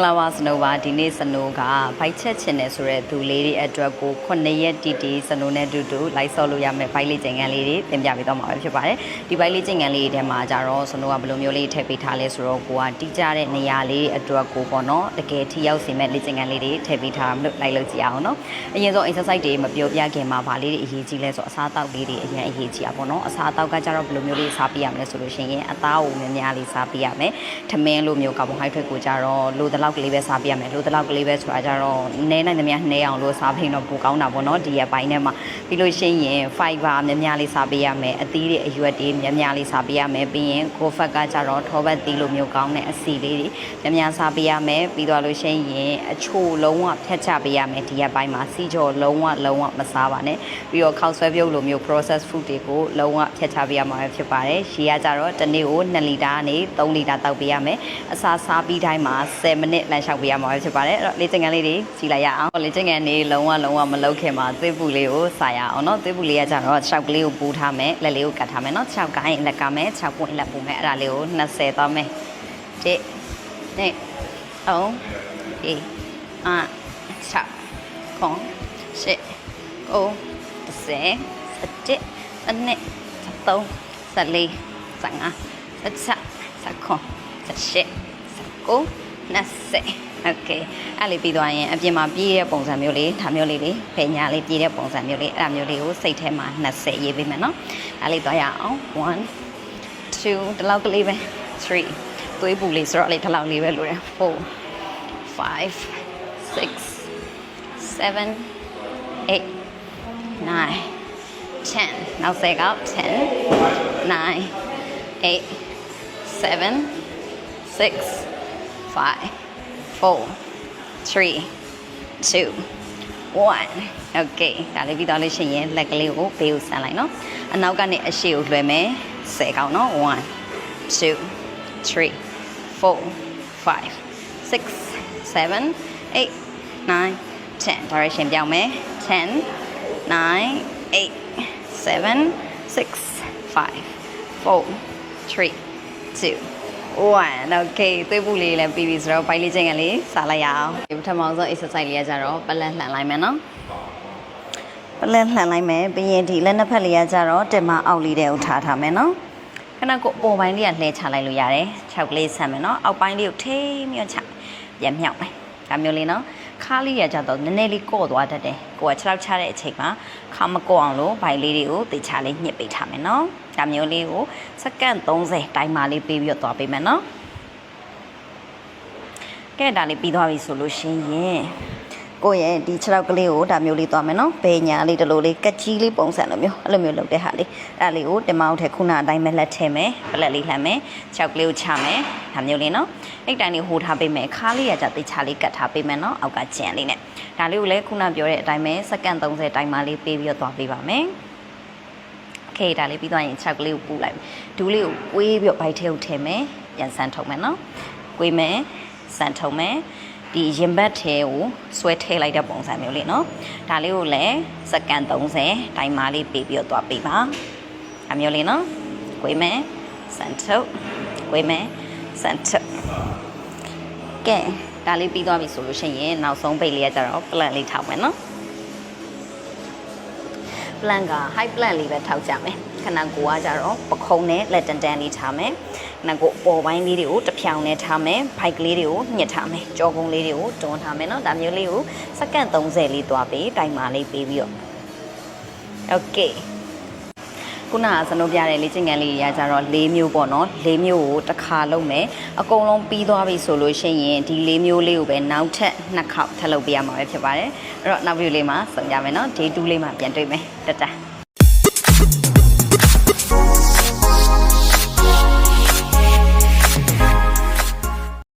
္ဂလာပါစနိုးပါဒီနေ့စနိုးကဘိုက်ချက်ချင်တယ်ဆိုတဲ့သူလေးတွေအတွက်ကို9ရက်တီတီစနိုးနဲ့တူတူလိုက်ဆော့လို့ရမယ်ဘိုက်လေးကျင်ကန်လေးတွေတင်ပြပေးတော့မှာပဲဖြစ်ပါတယ်ဒီဘိုက်လေးကျင်ကန်လေးတွေထဲမှာကြတော့စနိုးကဘယ်လိုမျိုးလေးထည့်ပေးထားလဲဆိုတော့ကိုကတိကျတဲ့နေရာလေးအတွက်ကိုပေါ့နော်တကယ်ထိရောက်စေမဲ့လေးကျင်ကန်လေးတွေထည့်ပေးထားမလို့လိုက်လို့ကြည့်အောင်နော်အရင်ဆုံး exercise တွေမပြောပြခင်မှာဗာလေးတွေအရေးကြီးလဲဆိုအစားအသောက်လေးတွေအရင်အရေးကြီးอ่ะပေါ့နော်အစားအသောက်ကကြတော့ဘယ်လိုမျိုးလေးစားပေးရမလဲဆိုလို့ရှိရင်အသားကိုများများလေးစားပေးရမယ်ထမင်းလိုမျိုးကာဗွန်ဟိုက်ဒရိတ်ကိုကြတော့လိုတလောက်ကလေးပဲစားပေးရမယ်လိုတလောက်ကလေးပဲဆိုတာကြတော့နည်းနိုင်သမျှနှဲအောင်လို့စားဖိရင်တော့ပိုကောင်းတာပေါ့နော်ဒီရပိုင်းထဲမှာပြီးလို့ရှိရင် fiber များများလေးစားပေးရမယ်အသီးတွေအရွက်တွေများများလေးစားပေးရမယ်ပြီးရင်ကိုဖက်ကကြတော့ထောပတ်သီးလိုမျိုးကောင်းတဲ့အစီလေးတွေများများစားပေးရမယ်ပြီးတော့လို့ရှိရင်အချို့လုံးဝဖြတ်ချပေးရမယ်ဒီရပိုင်းမှာစီကြော်လုံးဝလုံးဝမစားပါနဲ့ပြီးတော့ခောက်ဆွဲပြုတ်လိုမျိုး process food တွေကိုလုံးဝဖြတ်ချပေးရမှာပဲဖြစ်ပါတယ်ရှီကကြတော့တစ်နေ့ကို2လီတာကနေ3လီတာတောက်ပေးရမယ်အစာစားပြီးတိုင်းမှာ10မိနစလမ်းလျှောက်ပေးရမှာပဲဖြစ်ပါတယ်အဲ့တော့လေ့ကျင့်ခန်းလေးတွေကြည့်လိုက်ရအောင်လေ့ကျင့်ခန်းလေးလုံးဝလုံးဝမလုပ်ခင်မှာသွေးပူလေးကိုစာရအောင်เนาะသွေးပူလေးကကြတော့6ကလေးကိုပူထားမယ်လက်လေးကိုကတ်ထားမယ်เนาะ6ကိုင်းလက်ကမယ်6ပွင့်လက်ပူမယ်အဲ့ဒါလေးကို20သွားမယ်1 2 3 4 5 6 9 10 9 10 11 12 13 14 15 16 19 18 19 20 okay အဲ့လေးပြီးသွားရင်အပြင်မှာပြည့်တဲ့ပုံစံမျိုးလေးဒါမျိုးလေးလေးဖယ်ညာလေးပြည့်တဲ့ပုံစံမျိုးလေးအဲ့ဒါမျိုးလေးကိုစိတ်ထဲမှာ20ရေးပေးမယ်နော်အဲ့လေးသွားရအောင်1 2ဒီလောက်ကလေးပဲ3သွေးပူလေးဆိုတော့အဲ့လေးဒီလောက်လေးပဲလိုတယ်4 5 6 7 8 9 10နောက်ဆက်ကောက်10 9 8 7 6 5 4 3 2 1 okay ဒါလေးပြီးသွားလို့ရှိရင်လက်ကလေးကိုဘေးကိုဆန်းလိုက်နော်အနောက်ကနေအရှိကိုလွှဲမယ်10ကောက်နော်1 2 3 4 5 6 7 8 9 10 direction ပြောင်းမယ်10 9 8 7 6 5 4 3 2 1 okay သွေးပူလေးလည်းပြီးပြီဆိုတော့ဘိုင်လေးချင်းကလေးစားလိုက်ရအောင်ဒီပထမဆုံး exercise လေးကကြတော့ပလန်လှန်လိုက်မယ်နော်ပလန်လှန်လိုက်မယ်ပြီးရင်ဒီလက်နှစ်ဖက်လေးကကြတော့တင်မအောက်လေးတဲ့ကိုထားထားမယ်နော်ခဏကိုအပေါ်ပိုင်းလေးကလှဲချလိုက်လို့ရတယ်၆ကလေးဆမ်းမယ်နော်အောက်ပိုင်းလေးကိုထိမြှော့ချပြန်မြောက်မယ်ဒါမျိုးလေးနော် ခါလေးရကြတော့နည်းနည်းလေးကော့သွားတတ်တယ်ကိုက6လောက်ချတဲ့အချိန်မှာခါမကော့အောင်လို့ဘိုင်လေးတွေကိုတေချာလေးညှစ်ပေးထားမယ်နော်ဒါမျိုးလေးကိုစက္ကန့်30တိုင်မာလေးပေးပြီးတော့သွားပေးမယ်နော်ကဲဒါလေးပြီးသွားပြီဆိုလို့ရှိရင် ကိုယ့်ရဲ့ဒီ6လောက်ကလေးကိုဒါမျိုးလေးသွားမယ်နော်ဘေညာလေးဒီလိုလေးကကြီးလေးပုံစံလိုမျိုးအဲ့လိုမျိုးလုပ်တဲ့ဟာလေးအဲ့ဒါလေးကိုတင်မအောင်ထဲခုနအတိုင်းပဲလက်ထည့်မယ်ပလက်လေးလှမ်းမယ်6လောက်ကလေးကိုချမယ်ဒါမျိုးလေးနော်အဲ့တိုင်းလေးဟိုထားပေးမယ်ခါလေးရကြသေးချာလေးကတ်ထားပေးမယ်နော်အောက်ကကျန်လေးနဲ့ဒါလေးကိုလည်းခုနပြောတဲ့အတိုင်းပဲစက္ကန့်30တိုင်းမှလေးပေးပြီးတော့သွားပေးပါမယ်ခေဒါလေးပြီးသွားရင်ချက်ကလေးကိုပူလိုက်ဒူးလေးကိုကွေးပြီးတော့ဘိုက်ထဲကိုထည့်မယ်ပြန်ဆန်ထုံမယ်နော်ကွေးမယ်ဆန်ထုံမယ် ဒီရင်ဘတ်ထဲကိုဆွဲထည့်လိုက်တဲ့ပုံစံမျိုးလေးเนาะဒါလေးကိုလည်းစက္ကန့်30တိုင်မာလေးပေးပြီးတော့သွားပေးပါအမျိုးလေးเนาะကွေးမယ်ဆန်းထုတ်ကွေးမယ်ဆန်းထုတ်ကဲဒါလေးပြီးသွားပြီဆိုလို့ရှိရင်နောက်ဆုံးပိတ်လေးကကြတော့ plan လေးထောက်မယ်เนาะ plan က high plan လေးပဲထောက်ကြမယ် ခန္ဓာကိုယ်ကကြတော့ပခုံးနဲ့လက်တန်တန်လေးထားမယ်ခန္ဓာကိုယ်အပေါ်ပိုင်းလေးတွေကိုတဖြောင်နဲ့ထားမယ်ဖိုက်ကလေးတွေကိုညှစ်ထားမယ်ကြောကုန်းလေးတွေကိုတွန်းထားမယ်နော်ဒါမျိုးလေးကိုစက္ကန့်30လေးသွားပေးတိုင်မာလေးပေးပြီးတော့ Okay ခုနကစနုပ်ပြတဲ့လေ့ကျင့်ခန်းလေးရကြတော့၄မျိုးပေါ့နော်၄မျိုးကိုတစ်ခါလုပ်မယ်အကုန်လုံးပြီးသွားပြီဆိုလို့ရှိရင်ဒီ၄မျိုးလေးကိုပဲနောက်ထပ်နှစ်ခေါက်ထပ်လုပ်ပေးရမှာပဲဖြစ်ပါတယ်အဲ့တော့နောက် view လေးမှာဆုံကြမယ်နော် day 2လေးမှာပြန်တွေ့မယ်တတ